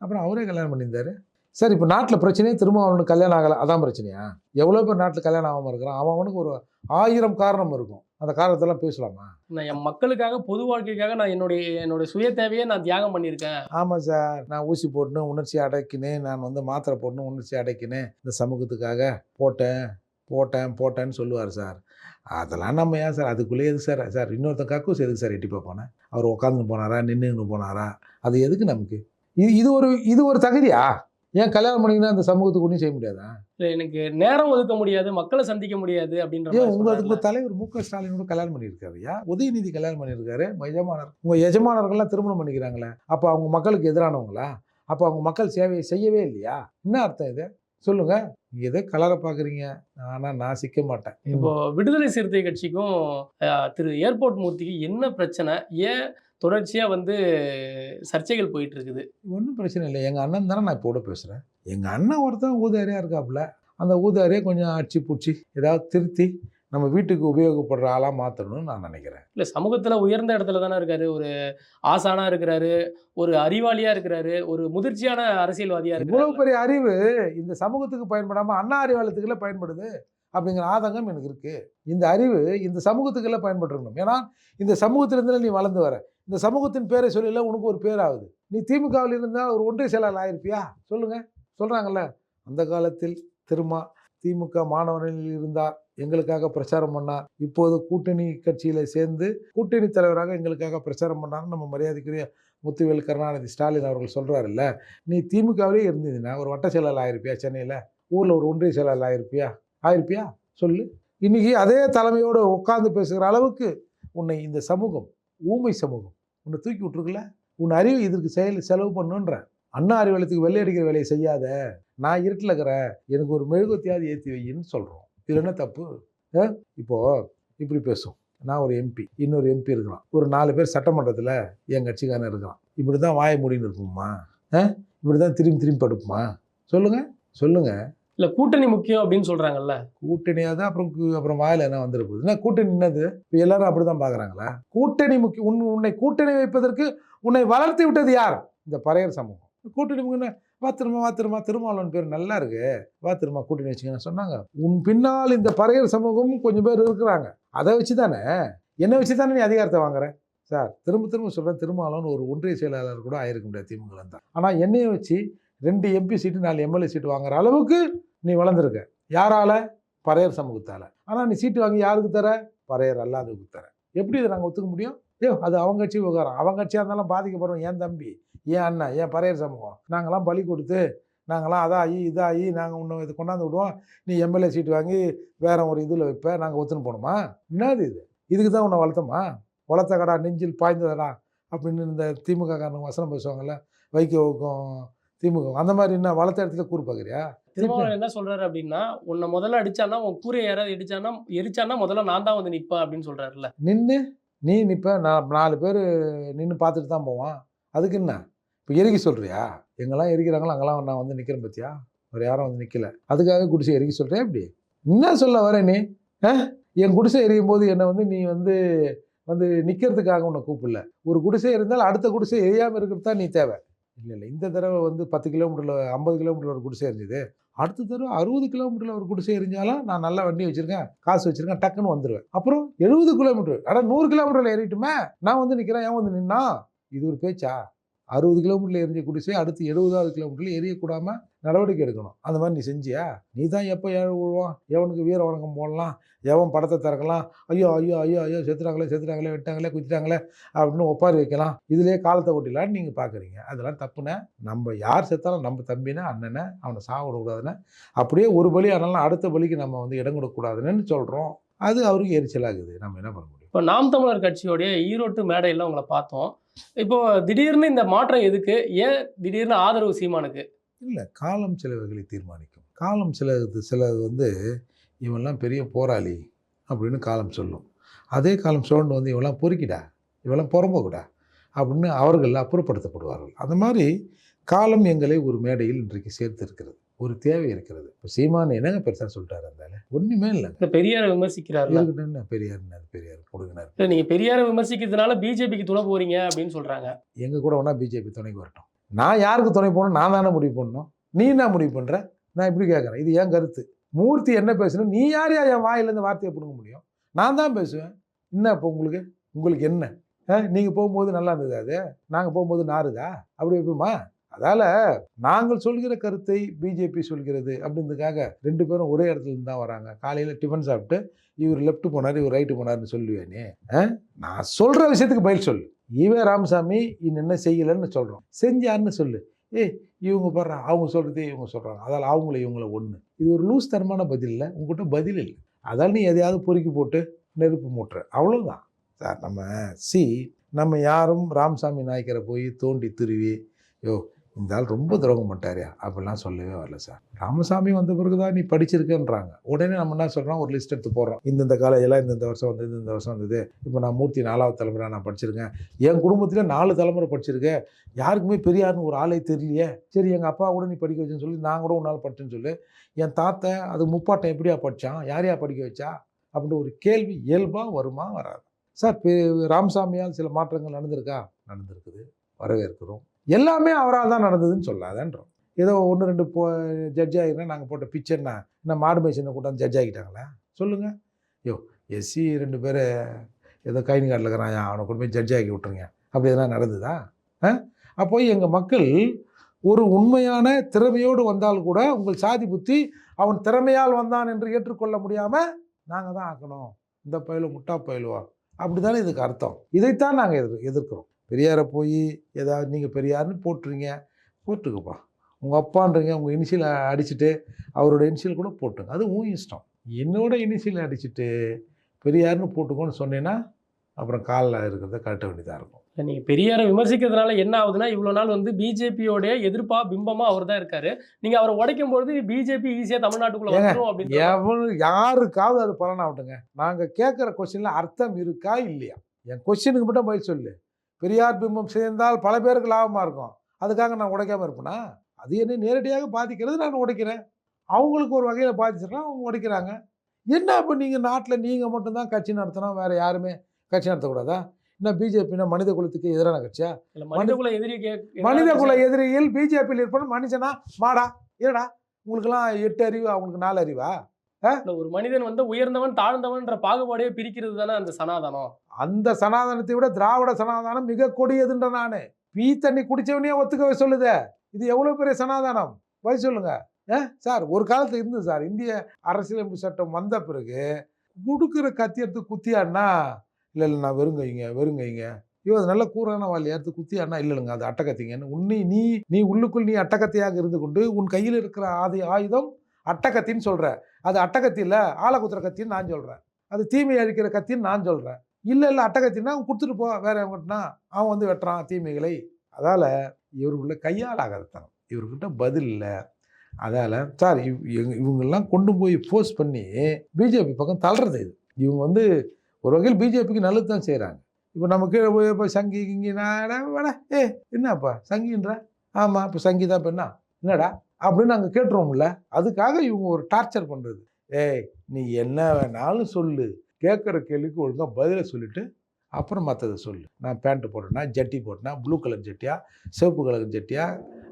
அப்புறம் அவரே கல்யாணம் பண்ணியிருந்தாரு. சார் இப்போ நாட்டில் பிரச்சனையே திரும்ப அவனுக்கு கல்யாணம் ஆகலை. அதான் பிரச்சனையா? எவ்வளோ பேர் நாட்டில் கல்யாணம் ஆகாமல் இருக்கிறான்? அவன் அவனுக்கு ஒரு ஆயிரம் காரணம் இருக்கும். அந்த காரணத்தெல்லாம் பேசலாமா? நான் என் மக்களுக்காக பொது வாழ்க்கைக்காக நான் என்னுடைய என்னுடைய சுய தேவையை நான் தியாகம் பண்ணியிருக்கேன். ஆமாம் சார். நான் ஊசி போட்டுன்னு உணர்ச்சி அடைக்கினேன். நான் வந்து மாத்திரை போட்டுன்னு உணர்ச்சி அடைக்கினேன். இந்த சமூகத்துக்காக போட்டேன் போட்டேன் போட்டேன்னு சொல்லுவார் சார். அதெல்லாம் நம்ம ஏன் சார்? அதுக்குள்ளே எதுக்கு சார்? சார் இன்னொருத்தன் கக்கூஸ் எதுக்கு சார் எட்டி போனேன் அவர் உட்காந்துன்னு போனாரா? நின்றுன்னு போனாரா? அது எதுக்கு நமக்கு? இது இது ஒரு இது ஒரு தகுதியா? ஏன் கல்யாணம் பண்ணிங்கன்னா அந்த சமூகத்துக்கு ஒன்றும் செய்ய முடியாதா? இல்ல எனக்கு நேரம் ஒதுக்க முடியாது மக்களை சந்திக்க முடியாது அப்படின்ற ஏன் உங்களுக்கு. தலைவர் மு க ஸ்டாலினோட கல்யாணம் பண்ணியிருக்காருயா உதயநிதி கல்யாணம் பண்ணியிருக்காரு உங்க எஜமானர் உங்க எஜமானர்கள்லாம் திருமணம் பண்ணிக்கிறாங்களே அப்போ அவங்க மக்களுக்கு எதிரானவங்களா? அப்போ அவங்க மக்கள் சேவையை செய்யவே இல்லையா? என்ன அர்த்தம் இது? சொல்லுங்க. நீங்க எதோ கலரை பார்க்குறீங்க ஆனால் நான் சிக்க மாட்டேன். இப்போ விடுதலை சிறுத்தை கட்சிக்கும் திரு ஏர்போர்ட் மூர்த்திக்கு என்ன பிரச்சனை? ஏன் தொடர்ச்சியா வந்து சர்ச்சைகள் போயிட்டு இருக்குது ஒன்றும் பிரச்சனை இல்லை. எங்கள் அண்ணன் தானே நான் இப்போ கூட பேசுகிறேன் எங்கள் அண்ணன் ஒருத்தன் ஊதாரியாக இருக்காப்புல. அந்த ஊதாரியை கொஞ்சம் அடிச்சு பிடிச்சி ஏதாவது திருத்தி நம்ம வீட்டுக்கு உபயோகப்படுற ஆளாக மாற்றணும்னு நான் நினைக்கிறேன். இல்ல சமூகத்துல உயர்ந்த இடத்துல தானே இருக்காரு. ஒரு ஆசானா இருக்கிறாரு ஒரு அறிவாளியா இருக்கிறாரு ஒரு முதிர்ச்சியான அரசியல்வாதியா இவ்வளவு இருக்கிறாரு பெரிய அறிவு இந்த சமூகத்துக்கு பயன்படாம அண்ணா அறிவாலயத்துக்குள்ள பயன்படுது அப்படிங்கிற ஆதங்கம் எனக்கு இருக்கு. இந்த அறிவு இந்த சமூகத்துக்குள்ள பயன்பட்டுருக்கணும் ஏன்னா இந்த சமூகத்திலிருந்து நீ வளர்ந்து வர. இந்த சமூகத்தின் பேரை சொல்லல உனக்கு ஒரு பேர் ஆகுது நீ திமுகவில் இருந்தால் ஒரு ஒன்றிய செயலாளர் ஆயிருப்பியா? சொல்லுங்கள் சொல்கிறாங்கல்ல அந்த காலத்தில் திருமா திமுக மாணவனில் இருந்தார். எங்களுக்காக பிரச்சாரம் பண்ணார். இப்போது கூட்டணி கட்சியில் சேர்ந்து கூட்டணி தலைவராக எங்களுக்காக பிரச்சாரம் பண்ணார்னு நம்ம மரியாதைக்குரிய முத்துவேல் கருணாநிதி ஸ்டாலின் அவர்கள் சொல்கிறாருல்ல நீ திமுகவிலே இருந்ததுன்னா ஒரு வட்ட செயலாளர் ஆயிருப்பியா சென்னையில்? ஊரில் ஒரு ஒன்றிய செயலாளர் ஆயிருப்பியா? ஆயிருப்பியா? சொல்லு. இன்னைக்கு அதே தலைமையோடு உட்கார்ந்து பேசுகிற அளவுக்கு உன்னை இந்த சமூகம் ஊமை சமூகம். உன்னை தூக்கி விட்டுருக்குல்ல? உன் அறிவு இதற்கு செயல் செலவு பண்ணுன்ற? அண்ணா அறிவாலயத்துக்கு வெள்ளை அடிக்கிற வேலையை செய்யாத? நான் இருட்டில் இருக்கிறேன். எனக்கு ஒரு மெழுகுத்தியாவது ஏற்றி வையின்னு சொல்கிறோம் இதில் என்ன தப்பு? ஆ? இப்படி பேசும். நான் ஒரு எம்பி இன்னொரு எம்பி இருக்கிறான் ஒரு நாலு பேர் சட்டமன்றத்தில் என் கட்சிக்காரன் இருக்கிறான் இப்படி தான் வாய முடின்னு இருக்குமா? ஆ? இப்படி தான் திரும்பி திரும்பி படுப்புமா? சொல்லுங்கள் சொல்லுங்கள் இல்லை கூட்டணி முக்கியம் அப்படின்னு சொல்கிறாங்கல்ல கூட்டணியாக தான் அப்புறம் அப்புறம் வாயில் என்ன வந்துட என்ன கூட்டணி என்னது? இப்போ எல்லாரும் அப்படி தான் பார்க்குறாங்களா கூட்டணி முக்கிய உன் உன்னை கூட்டணி வைப்பதற்கு உன்னை வளர்த்து விட்டது யார்? இந்த பறையர் சமூகம். கூட்டணி முக்கியம் வா திரும்ப வா திரும்ப திருமாவளவன் பேர் நல்லா இருக்கு. வா திரும்ப கூட்டணி வச்சுக்கன்னு சொன்னாங்க. உன் பின்னால் இந்த பறையர் சமூகமும் கொஞ்சம் பேர் இருக்கிறாங்க. அதை வச்சு தானே என்னை வச்சு தானே நீ அதிகாரத்தை வாங்குற? சார் திரும்ப திரும்ப சொல்கிறேன் திருமாவளவன் ஒரு ஒன்றிய செயலாளர் கூட ஆயிருக்க முடியாது திமுக தான் ஆனால் என்னையை வச்சு ரெண்டு எம்பி சீட்டு நாலு எம்எல்ஏ சீட்டு வாங்குற அளவுக்கு நீ வளர்ந்துருக்க. யாரால? பறையர் சமூகத்தால். ஆனால் நீ சீட்டு வாங்கி யாருக்கு தர? பறையர் அல்லாதவருக்கு தர. எப்படி இதை நாங்கள் ஒத்துக்க முடியும்? ஐயோ அது அவங்க கட்சி விவகாரம். அவங்க கட்சியாக இருந்தாலும் பாதிக்கப்படுறோம். என் தம்பி? ஏன் அண்ணன் ஏன் பறையர் சமூகம்? நாங்களாம் பலி கொடுத்து நாங்களாம் அதாகி இதாகி நாங்கள் இன்னும் இது கொண்டாந்து விடுவோம். நீ எம்எல்ஏ சீட்டு வாங்கி வேற ஒரு இதில் வைப்ப. நாங்கள் ஒத்துன்னு போகணுமா? என்னது இது? இதுக்கு தான் உன்னை வளர்த்தோமா? வளர்த்த கடா நெஞ்சில் பாய்ந்ததடா? அப்படின்னு இந்த திமுக காரணம் வசனம் பேசுவாங்கல்ல வைகோவுக்கும் திமுக அந்த மாதிரி என்ன வளர்த்த இடத்துல கூறு பார்க்குறியா? திருமாவளவன் என்ன சொல்றாரு அப்படின்னா உன்னை முதல்ல அடிச்சானா உன் கூரையை யாராவது அடிச்சானா எரிச்சானா முதல்ல நான் தான் வந்து நிற்பேன் அப்படின்னு சொல்றாருல்ல. நின்று நீ நிற்ப நான் நாலு பேர் நின்று பார்த்துட்டு தான் போவான். அதுக்கு என்ன? இப்போ எரிக்க சொல்கிறியா எங்கெல்லாம் எரிக்கிறாங்களோ அங்கெல்லாம் நான் வந்து நிற்கிறேன் பத்தியா? ஒரு யாரும் வந்து நிற்கல அதுக்காக குடிசை எரிக்க சொல்கிறியா இப்படி என்ன சொல்ல வர நீ? ஆ? என் குடிசை எரியும் போது என்னை வந்து நீ வந்து வந்து நிற்கிறதுக்காக உன்னை கூப்பிடல. ஒரு குடிசை இருந்தால் அடுத்த குடிசை எரியாமல் இருக்கிறது தான் நீ தேவை. இல்லை இல்லை. இந்த தடவை வந்து பத்து கிலோமீட்டரில் ஐம்பது கிலோமீட்டரில் ஒரு குடிசை எரிஞ்சுது. அடுத்த தடவை அறுபது கிலோமீட்டரில் ஒரு குடிசை எரிஞ்சாலும் நான் நல்ல வண்டி வச்சுருக்கேன் காசு வச்சுருக்கேன் டக்குன்னு வந்துடுவேன் அப்புறம் எழுபது கிலோமீட்டர். ஆனால் நூறு கிலோமீட்டரில் ஏறிட்டுமே நான் வந்து நிற்கிறேன் ஏன் வந்து நின்னா? இது ஒரு பேச்சா? அறுபது கிலோமீட்டரில் எரிஞ்ச குடிசை அடுத்து எழுபதாவது கிலோமீட்டரில் எரியக்கூடாம நடவடிக்கை எடுக்கணும். அந்த மாதிரி நீ செஞ்சியா? நீ தான் எப்போ ஏழு விழுவான்? எவனுக்கு வீர வணக்கம் போடலாம்? எவன் படத்தை திறக்கலாம்? ஐயோ ஐயோ ஐயோ ஐயோ செத்துறாங்களே செத்துறாங்களே விட்டாங்களே குத்திட்டாங்களே அப்படின்னு ஒப்பாரி வைக்கலாம். இதுலேயே காலத்தை ஓட்டிடலான்னு நீங்கள் பார்க்குறீங்க அதெல்லாம் தப்புனே நம்ம யார் செத்தாலும் நம்ம தம்பினா அண்ணனை அவனை சாப்பிடக்கூடாதுன்னு அப்படியே ஒரு பலி ஆனாலும் அடுத்த பலிக்கு நம்ம வந்து இடம் கொடுக்கக்கூடாதுன்னு சொல்கிறோம் அது அவருக்கு எரிச்சலாகுது. நம்ம என்ன பண்ண முடியும்? இப்போ நாம் தமிழர் கட்சியோடைய ஈரோட்டு மேடையில் உங்களை பார்த்தோம். இப்போ திடீர்னு இந்த மாற்றம் எதுக்கு? ஏன் திடீர்னு ஆதரவு சீமானுக்கு? இல்லை காலம் சிலவைகளை தீர்மானிக்கும். காலம் சில சிலது வந்து இவன்லாம் பெரிய போராளி அப்படின்னு காலம் சொல்லும். அதே காலம் சோழ்ந்து வந்து இவெல்லாம் பொறுக்கிடா இவெல்லாம் புறம்போக்குடா அப்படின்னு அவர்கள் அப்புறப்படுத்தப்படுவார்கள். அந்த மாதிரி காலம் எங்களை ஒரு மேடையில் இன்றைக்கு சேர்த்து இருக்கிறது ஒரு தேவை இருக்கிறது. இப்போ சீமான் என்னங்க பெருசாக சொல்லிட்டாரு அந்த ஒன்றுமே இல்லை. இந்த பெரியாரை விமர்சிக்கிறாருல? இருக்கட்டும் பெரியார் என்ன பெரியார் கொடுங்கினார் இல்ல நீங்க பெரியாரை விமர்சிக்கிறதுனால பிஜேபிக்கு துணை போறீங்க அப்படின்னு சொல்றாங்க. எங்கள் கூட ஒன்றா பிஜேபி துணைக்கு வரட்டும். நான் யாருக்கு துணை போகணும்? நான் தானே முடிவு பண்ணணும். நீ என்ன முடிவு பண்ணுற நான் இப்படி கேட்குறேன் இது ஏன் கருத்து. மூர்த்தி என்ன பேசணும் நீ யார் யா என் வாயிலேருந்து வார்த்தையை பிடுங்க முடியும்? நான் தான் பேசுவேன். என்ன இப்போ உங்களுக்கு? உங்களுக்கு என்ன? நீங்கள் போகும்போது நல்லா இருந்தது அது? நாங்கள் போகும்போது நாறுதா? அப்படி வைப்போமா? அதால் நாங்கள் சொல்கிற கருத்தை பிஜேபி சொல்கிறது அப்படின்றதுக்காக ரெண்டு பேரும் ஒரே இடத்துல இருந்து தான் வராங்க. காலையில் டிஃபன் சாப்பிட்டு இவர் லெஃப்ட் போனார் இவர் ரைட்டு போனார்னு சொல்லுவேனே ஆ? நான் சொல்கிற விஷயத்துக்கு பதில் சொல்லு. இவன் ராமசாமி இன்னும் என்ன செய்யலைன்னு சொல்கிறோம் செஞ்சான்னு சொல்லு. ஏய் இவங்க பாடுறா அவங்க சொல்கிறதே இவங்க சொல்கிறாங்க அதால் அவங்கள இவங்கள ஒன்று இது ஒரு லூஸ் தரமான பதில் இல்லை. உங்ககிட்ட பதில் இல்லை. அதால் நீ எதையாவது பொறுக்கி போட்டு நெருப்பு மூட்டுற. அவ்வளோதான் சார் நம்ம சி நம்ம யாரும் ராமசாமி நாயக்கரை போய் தோண்டி துருவி யோ இந்த ஆள் ரொம்ப துரோகம் பண்ணிட்டாரியா அப்படிலாம் சொல்லவே வரல சார். ராமசாமி வந்த பிறகு தான் நீ படிச்சிருக்கேன்றாங்க. உடனே நம்ம என்ன சொல்கிறோம் ஒரு லிஸ்ட் எடுத்து போடுறோம். இந்தந்த காலேஜெல்லாம் இந்தந்த வருஷம் வந்தது இந்த வருஷம் வந்தது. இப்போ நான் மூர்த்தி நாலாவது தலைமுறை நான் படிச்சிருக்கேன். என் குடும்பத்திலே நாலு தலைமுறை படிச்சிருக்கேன். யாருக்குமே பெரியாருன்னு ஒரு ஆளே தெரியலையே. சரி எங்கள் அப்பா கூட நீ படிக்க வச்சேன்னு சொல்லி நான் கூட உன்னால் படிச்சேன்னு சொல்லி. என் தாத்தா அது முப்பாட்டம் எப்படியா படித்தான் யாரையா படிக்க வச்சா? அப்படின்ற ஒரு கேள்வி இயல்பாக வருமா வராது? சார் பெ- ராமசாமியால் சில மாற்றங்கள் நடந்திருக்கா? நடந்திருக்குது. வரவேற்கிறோம். எல்லாமே அவரால் தான் நடந்ததுன்னு சொல்லாதன்றோம். ஏதோ ஒன்று ரெண்டு போ ஜட்ஜ் ஆகிருந்தா நாங்கள் போட்ட பிக்சர்னா என்ன மாடு மேய்ச்சின கூட்டம் ஜட்ஜ் ஆகிட்டாங்களா? சொல்லுங்கள் ஐயோ எஸ்சி ரெண்டு பேர் ஏதோ கைனி காட்டில் இருக்கிறான் அவனை கொண்டு போய் ஜட்ஜ் ஆக்கி விட்ருங்க அப்படி எதனா நடந்ததா? ஆ? அப்போ எங்கள் மக்கள் ஒரு உண்மையான திறமையோடு வந்தால் கூட உங்கள் சாதி புத்தி அவன் திறமையால் வந்தான் என்று ஏற்றுக்கொள்ள முடியாமல் நாங்கள் தான் ஆக்கணும். இந்த பயலு முட்டா பயலுவா. அப்படி தானே இதுக்கு அர்த்தம். இதைத்தான் நாங்கள் எதிர் எதிர்க்கிறோம். பெரியாரை போய் ஏதாவது நீங்கள் பெரியார்னு போட்டுருங்க. போட்டுக்குப்பா. உங்கள் அப்பான்றீங்க உங்கள் இனிஷியல் அடிச்சுட்டு அவரோட இனிஷியல் கூட போட்டுங்க. அது உன் இஷ்டம். என்னோட இனிஷியல் அடிச்சுட்டு பெரியார்னு போட்டுக்கோன்னு சொன்னேன்னா அப்புறம் காலில் இருக்கிறத கட்ட வேண்டியதாக இருக்கும். இல்ல, நீங்க பெரியாரை விமர்சிக்கிறதுனால என்ன ஆகுதுன்னா இவ்வளவு நாள் வந்து பிஜேபியோடைய எதிர்ப்பா பிம்பமா அவர் தான் இருக்காரு. நீங்க அவரை உடைக்கும் பொழுது பிஜேபி ஈஸியா தமிழ்நாட்டுக்குள்ள ஏங்க, வந்துரும் அப்படின்னு எவனு யாருக்காவது அது பலனாகட்டுங்க. நாங்கள் கேட்குற கொஸ்டினில் அர்த்தம் இருக்கா இல்லையா? என் கொஸ்டினுக்கு மட்டும் பதில் சொல்லு. பெரியார் பிம்பம் சேர்ந்தால் பல பேருக்கு லாபமாக இருக்கும். அதுக்காக நான் உடைக்காமல் இருப்பேனா? அது என்னை நேரடியாக பாதிக்கிறது நான் உடைக்கிறேன். அவங்களுக்கு ஒரு வகையில் பாதிச்சிருக்கலாம் அவங்க உடைக்கிறாங்க. என்ன இப்போ நீங்கள் நாட்டில் நீங்கள் மட்டும்தான் கட்சி நடத்தணும்? வேறு யாருமே கட்சி நடத்தக்கூடாதா? என்ன பிஜேபினா மனித குலத்துக்கு எதிரான கட்சியா? இல்ல மனிதகுல எதிரி மனித குல எதிரியில் பிஜேபியில் இருப்பவன் மனுஷனா? மாடா? ஏடா? உங்களுக்கெல்லாம் எட்டு அறிவு அவங்களுக்கு நாலு அறிவா? ஒரு மனிதன் வந்து உயர்ந்தவன் தாழ்ந்தவன்ற பாகுபாடே பிரிக்கிறது தானே அந்த சனாதனம்? அந்த சனாதனத்தை விட திராவிட சனாதனம் மிக கொடியதுன்ற நானு. பீ தண்ணி குடிச்சவனே ஒத்துக்கவே சொல்லுதே. இது எவ்வளவு பெரிய சனாதனம்? பதில் சொல்லுங்க. சார் ஒரு காலத்துல இருந்தது சார் இந்திய அரசியலமைப்பு சட்டம் வந்த பிறகு கொடுக்குற கத்தி எடுத்து குத்தியான்னா இல்லை இல்லை நான் வெறுங்கைங்க வெறுங்கைங்க அது நல்ல கூறான வாள் எடுத்து குத்தியான்னா இல்லை இல்லைங்க அது அட்டக்கத்திங்கன்னு உன்னை நீ நீ உள்ளுக்குள் நீ அட்டக்கத்தியாக இருந்து கொண்டு உன் கையில் இருக்கிற ஆதி ஆயுதம் அட்டகத்தின்னு சொல்கிறேன் அது அட்டக்கத்தி இல்லை ஆளை குத்துற கத்தின்னு நான் சொல்கிறேன் அது தீமை அழிக்கிற கத்தின்னு நான் சொல்கிறேன் இல்லை இல்லை அட்டகத்தின்னா அவன் கொடுத்துட்டு போ வேற எவங்கிட்டனா அவன் வந்து வெட்டுறான் தீமைகளை. அதால் இவருக்குள்ள கையால் ஆகாதத்தனம் இவர்கிட்ட பதில் இல்லை. அதால் சார் இவ் இவங்கெல்லாம் கொண்டு போய் ஃபோர்ஸ் பண்ணி பிஜேபி பக்கம் தள்ளுறது இது. இவங்க வந்து ஒரு வகையில் பிஜேபிக்கு நல்லது தான் செய்கிறாங்க இப்போ நம்ம கீழே போய் இப்போ சங்கி கிங்கி நான் வேடா ஏ என்னப்பா சங்கின்ற? ஆமாம் இப்போ சங்கி தான் இப்போ என்ன? என்னடா? அப்படின்னு நாங்கள் கேட்டுருவோம்ல. அதுக்காக இவங்க ஒரு டார்ச்சர் பண்ணுறது ஏய் நீ என்ன வேணாலும் சொல்லு. கேட்குற கேள்விக்கு ஒழுங்காக பதிலை சொல்லிவிட்டு அப்புறம் மற்றதை சொல்லு. நான் பேண்ட்டு போட்டேன்னா ஜட்டி போட்டேன்னா ப்ளூ கலர் ஜட்டியா சிவப்பு கலர் ஜட்டியா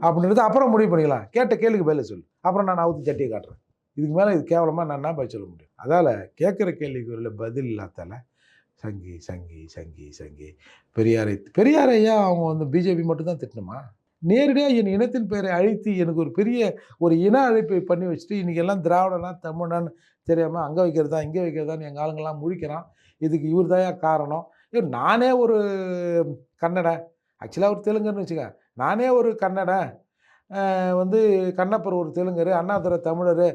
அப்படின்றது அப்புறம் முடிவு பண்ணிக்கலாம். கேட்ட கேள்விக்கு பதிலை சொல்லு. அப்புறம் நான் அவுத்து ஜட்டியை காட்டுறேன். இதுக்கு மேலே இது கேவலமாக நான் என்ன பதில் சொல்ல முடியும்? அதால் கேட்குற கேள்விக்கு உள்ள பதில் இல்லாதால சங்கி சங்கி சங்கி சங்கி. பெரியாரை பெரியாரையா அவங்க வந்து பிஜேபி மட்டும்தான் திட்டணுமா? நேரடியாக என் இனத்தின் பெயரை அழித்து எனக்கு ஒரு பெரிய ஒரு இன அழைப்பை பண்ணி வச்சுட்டு இன்றைக்கி எல்லாம் திராவிடனா தமிழனான்னு தெரியாமல் அங்கே வைக்கிறதா இங்கே வைக்கிறதான்னு எங்கள் ஆளுங்கெல்லாம் முழிக்கிறான். இதுக்கு இவர் தான் காரணம்? ஐயோ நானே ஒரு கன்னடன் ஆக்சுவலாக ஒரு தெலுங்குன்னு வச்சுக்க. நானே ஒரு கன்னடன் வந்து கண்ணப்பர் ஒரு தெலுங்கர் அண்ணாதுரை தமிழர்.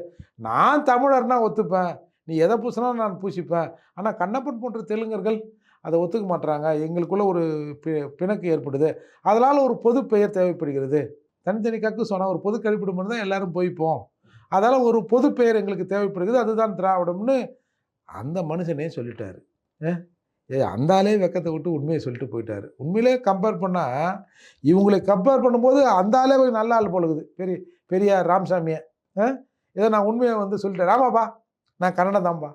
நான் தமிழர்னா ஒத்துப்பேன். நீ எதை பூசினாலும் நான் பூசிப்பேன். ஆனால் கண்ணப்பன் போன்ற தெலுங்கர்கள் அதை ஒத்துக்க மாட்டுறாங்க எங்களுக்குள்ள ஒரு பி- பிணக்கு ஏற்படுது. அதனால் ஒரு பொது பெயர் தேவைப்படுகிறது. தனித்தனி கக்கு சொன்னால் ஒரு பொது கழிப்பிடம் தான் எல்லாரும் போய்ப்போம் அதால் ஒரு பொது பெயர் எங்களுக்கு தேவைப்படுகிறது. அதுதான் திராவிடம்னு அந்த மனுஷனே சொல்லிட்டாரு. ஏ அந்தாலே அந்த ஆளே வெக்கத்தை விட்டு உண்மையை சொல்லிட்டு போயிட்டார். உண்மையிலே கம்பேர் பண்ணால் இவங்களை கம்பேர் பண்ணும்போது அந்த ஆளே ஒரு நல்ல ஆள் போலுக்குது பெரிய பெரியார் ராமசாமியை. ஆ? இதை நான் உண்மையை வந்து சொல்லிட்டேன். ஆமாப்பா நான் கன்னடம் தான்ப்பா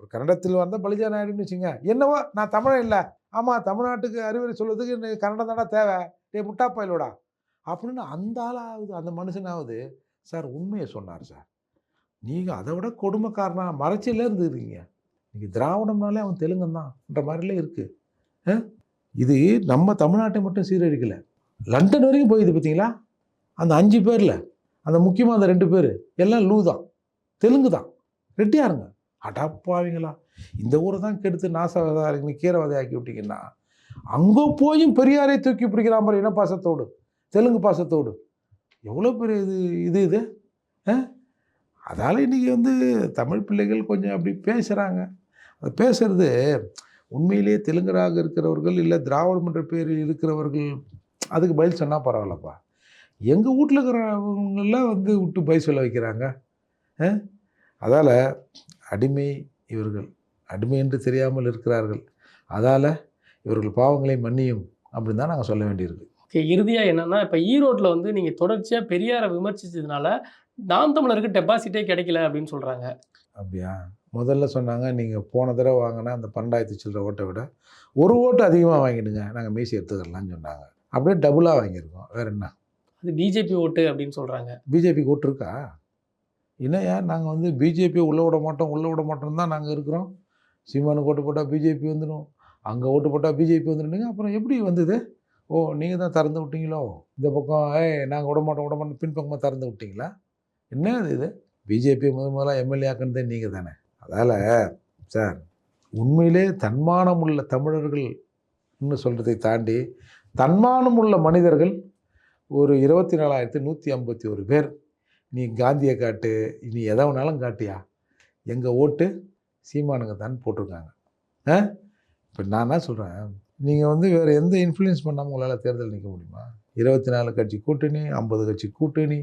அவர் கன்னடத்தில் வந்த பலிஜா நாயுடுன்னு வச்சுங்க. என்னவோ? நான் தமிழன் இல்லை. ஆமாம் தமிழ்நாட்டுக்கு அறிவுரை சொல்வதுக்கு எனக்கு கன்னடம் தானே தேவை. டே முட்டா பயலோடா அப்படின்னு அந்த ஆளாவது அந்த மனுஷனாவது சார் உண்மையை சொன்னார் சார். நீங்கள் அதை விட கொடுமைக்காரனா? மறைச்சில இருந்துருக்கீங்க. நீங்கள் திராவிடம்னாலே அவன் தெலுங்கன் தான்ன்ற மாதிரிலாம் இருக்குது இது நம்ம தமிழ்நாட்டை மட்டும் சீரழிக்கலை. லண்டன் வரைக்கும் போயிது பார்த்தீங்களா அந்த அஞ்சு பேரில். அந்த முக்கியமாக அந்த ரெண்டு பேர். எல்லாம் லூ தான். தெலுங்கு தான். ரெட்டியாருங்க. அடப்பாவீங்களா இந்த ஊரை தான் கெடுத்து நாசவதாரிங்க கீரைவதை ஆக்கி விட்டீங்கன்னா அங்கே போயும் பெரியாரை தூக்கி பிடிக்கிறான் மாதிரி இன பாசத்தோடு தெலுங்கு பாசத்தோடு. எவ்வளோ பெரிய இது இது இது? அதால் இன்றைக்கி வந்து தமிழ் பிள்ளைகள் கொஞ்சம் அப்படி பேசுகிறாங்க அது பேசுகிறது உண்மையிலேயே தெலுங்கராக இருக்கிறவர்கள் இல்லை திராவிடம் என்ற பேரில் இருக்கிறவர்கள் அதுக்கு பதில் சொன்னால் பரவாயில்லப்பா. எங்கள் வீட்டில் இருக்கிறவங்களாம் வந்து விட்டு பதில் சொல்ல வைக்கிறாங்க. அதால் அடிமை இவர்கள். அடிமை என்று தெரியாமல் இருக்கிறார்கள். அதால் இவர்கள் பாவங்களை மன்னியும் அப்படின்னு தான் நாங்கள் சொல்ல வேண்டியிருக்கு. ஓகே இறுதியா என்னன்னா இப்ப ஈரோட்ல வந்து நீங்க தொடர்ச்சியா பெரியாரை விமர்சிச்சதுனால நாம் தமிழருக்கு டெபாசிட்டே கிடைக்கல அப்படின்னு சொல்றாங்க. அப்படியா? முதல்ல சொன்னாங்க நீங்கள் போன தடவை வாங்கினா அந்த பன்னெண்டாயிரத்தி சில்லற ஓட்டை விட ஒரு ஓட்டு அதிகமாக வாங்கிடுங்க நாங்கள் மீசி எடுத்துக்கலாம்னு சொன்னாங்க. அப்படியே டபுளாக வாங்கியிருக்கோம். வேற என்ன? அது பிஜேபி ஓட்டு அப்படின்னு சொல்றாங்க. பிஜேபிக்கு ஓட்டு இருக்கா? என்னையா நாங்கள் வந்து பிஜேபியை உள்ளே விட மாட்டோம் உள்ளே விட மாட்டோம் தான் நாங்கள் இருக்கிறோம். சீமானுக்கு ஓட்டு போட்டால் பிஜேபி வந்துடும் அங்கே ஓட்டு போட்டால் பிஜேபி வந்துடுங்க அப்புறம் எப்படி வந்தது? ஓ நீங்கள் தான் திறந்து விட்டீங்களோ? இந்த பக்கம் ஏய் நாங்கள் விட மாட்டோம் விட மாட்டோம் பின்பக்கமாக திறந்து விட்டீங்களா? என்ன இது? இது பிஜேபி முதல் முதலாக எம்எல்ஏக்குன்றதே நீங்கள் தானே. அதால் சார் உண்மையிலே தன்மானம் உள்ள தமிழர்கள்னு சொல்கிறதை தாண்டி தன்மானம் உள்ள மனிதர்கள் ஒரு இருபத்தி நாலாயிரத்தி நூற்றி ஐம்பத்தி ஒரு பேர். நீ காந்தியை காட்டு நீ எதை வேணாலும் காட்டியா? எங்கள் ஓட்டு சீமானுங்க தான் போட்டிருக்காங்க. ஆ? இப்போ நான் என்ன சொல்கிறேன் நீங்கள் வந்து வேறு எந்த இன்ஃப்ளூயன்ஸ் பண்ணாமல் உங்களால் தேர்தல் நிற்க முடியுமா? இருபத்தி நாலு கட்சி கூட்டணி ஐம்பது கட்சி கூட்டணி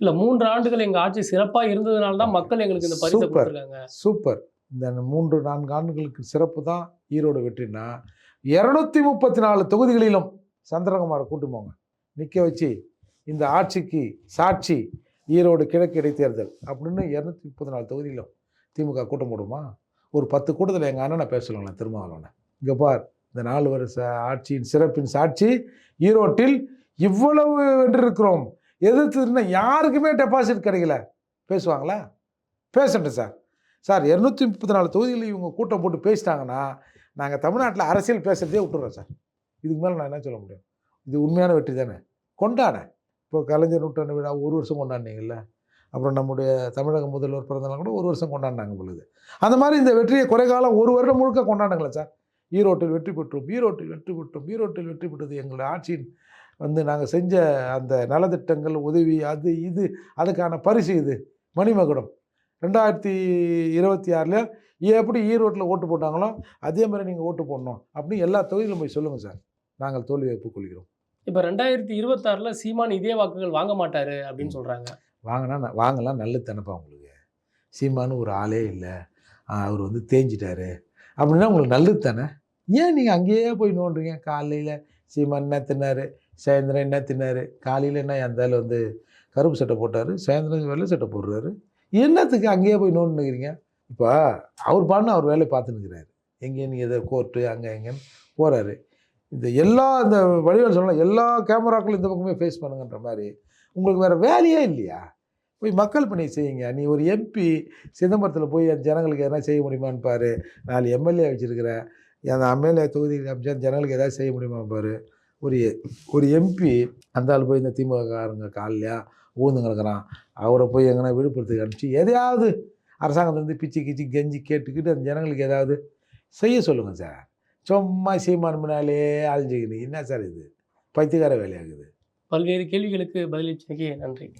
இல்ல மூன்று ஆண்டுகள் எங்க ஆட்சி சிறப்பா இருந்ததுனால தான் மக்கள் எங்களுக்கு இந்த பரிசை. கொடுத்துருக்காங்க. சூப்பர். இந்த மூன்று நான்கு ஆண்டுகளுக்கு சிறப்பு தான் ஈரோடு வெற்றினா இரநூத்தி முப்பத்தி நாலு தொகுதிகளிலும் சந்திரகுமாரை கூட்டு போங்க. நிற்க வச்சு இந்த ஆட்சிக்கு சாட்சி ஈரோடு கிழக்கு இடைத்தேர்தல் அப்படின்னு இரநூத்தி முப்பத்தி நாலு தொகுதியிலும் திமுக கூட்டம் போடுமா? ஒரு பத்து கூட்டத்தில் எங்கள் அண்ணனை பேச சொல்லுங்களேன் திருமாவளவனை. இங்கே பார் இந்த நாலு வருஷ ஆட்சியின் சிறப்பின் சாட்சி ஈரோட்டில் இவ்வளவு வென்றிருக்கிறோம். எதிர்த்துன்னா யாருக்குமே டெபாசிட் கிடைக்கல. பேசுவாங்களா? பேசட்டும் சார். சார் இரநூத்தி முப்பத்தி நாலு தொகுதிகளில் இவங்க கூட்டம் போட்டு பேசிட்டாங்கன்னா நாங்கள் தமிழ்நாட்டில் அரசியல் பேசுகிறதே விட்டுறோம் சார். இதுக்கு மேலே நான் என்ன சொல்ல முடியும்? இது உண்மையான வெற்றி தானே? கொண்டாட. இப்போ கலைஞர் நூற்றாண்டு விழா ஒரு வருஷம் கொண்டாடினீங்கல்ல? அப்புறம் நம்முடைய தமிழக முதல்வர் பிறந்தநாள் கூட ஒரு வருஷம் கொண்டாடினாங்க பொழுது. அந்த மாதிரி இந்த வெற்றியை குறைகாலம் ஒரு வருடம் முழுக்க கொண்டாடுங்களேன் சார். ஈரோட்டில் வெற்றி பெற்றோம் ஈரோட்டில் வெற்றி பெற்றோம் ஈரோட்டில் வெற்றி பெற்றது எங்களுடைய ஆட்சியின் வந்து நாங்கள் செஞ்ச அந்த நலத்திட்டங்கள் உதவி அது இது அதுக்கான பரிசு இது மணிமகுடம். ரெண்டாயிரத்தி இருபத்தி ஆறில் எப்படி ஈரோட்டில் ஓட்டு போட்டாங்களோ அதே மாதிரி நீங்கள் ஓட்டு போடணும் அப்படின்னு எல்லா தொகுதியிலும் போய் சொல்லுங்கள் சார். நாங்கள் தோல்வியை ஒப்புக்கொள்கிறோம் இப்போ ரெண்டாயிரத்தி இருபத்தாறில் சீமான் இதே வாக்குகள் வாங்க மாட்டாரு அப்படின்னு சொல்றாங்க. வாங்கினா வாங்கலாம் நல்ல தனப்பா உங்களுக்கு. சீமானு ஒரு ஆளே இல்லை. அவர் வந்து தேஞ்சிட்டாரு. அப்படின்னா உங்களுக்கு நல்லது தானே? ஏன் நீங்கள் அங்கேயே போய் நோண்டுறீங்க? காலையில் சீமான் என்ன தின்னாரு? சாயந்தரம் என்ன தின்னாரு? காலையில் என்ன ஆள் வந்து கருப்பு சட்டை போட்டார்? சாயந்தரம் வெள்ளை சட்டை போடுறாரு? என்னத்துக்கு அங்கேயே போய் நோண்டுக்கிறீங்க இப்போ அவர் பாட்டுன்னு அவர் வேலையை பார்த்துன்னுக்கிறாரு. எங்கே நீங்கள் எதை கோர்ட்டு அங்கே எங்கேன்னு போகிறாரு இந்த எல்லா இந்த வடிவேல் சொல்லலாம் எல்லா கேமராக்களும் இந்த பக்கமே ஃபேஸ் பண்ணுங்கன்ற மாதிரி. உங்களுக்கு வேறு வேலையே இல்லையா? போய் மக்கள் பணி செய்யுங்க. நீ ஒரு எம்பி சிதம்பரத்தில் போய் அந்த ஜனங்களுக்கு எதனா செய்ய முடியுமான்னு பாரு. நாலு எம்எல்ஏ வச்சுருக்கிறேன் அந்த எம்எல்ஏ தொகுதி அமைச்சா ஜனங்களுக்கு எதாவது செய்ய முடியுமா பாரு. ஒரு ஒரு எம்பி அந்த ஆள் போய் இந்த திமுககாரங்க காலையா ஊந்து கிடக்குறான். அவரை போய் எங்கன்னா விழுப்புரத்துக்கு அனுப்பிச்சு எதையாவது அரசாங்கத்துலேருந்து பிச்சு கிச்சு கெஞ்சி கேட்டுக்கிட்டு அந்த ஜனங்களுக்கு ஏதாவது செய்ய சொல்லுங்கள் சார். சும்மா சீமான் முன்னாலே அழிஞ்சிக்கின்னு என்ன சார் இது? பைத்தியக்கார வேலையாகுது. பல்வேறு கேள்விகளுக்கு பதிலளிச்சதுக்கு நன்றி.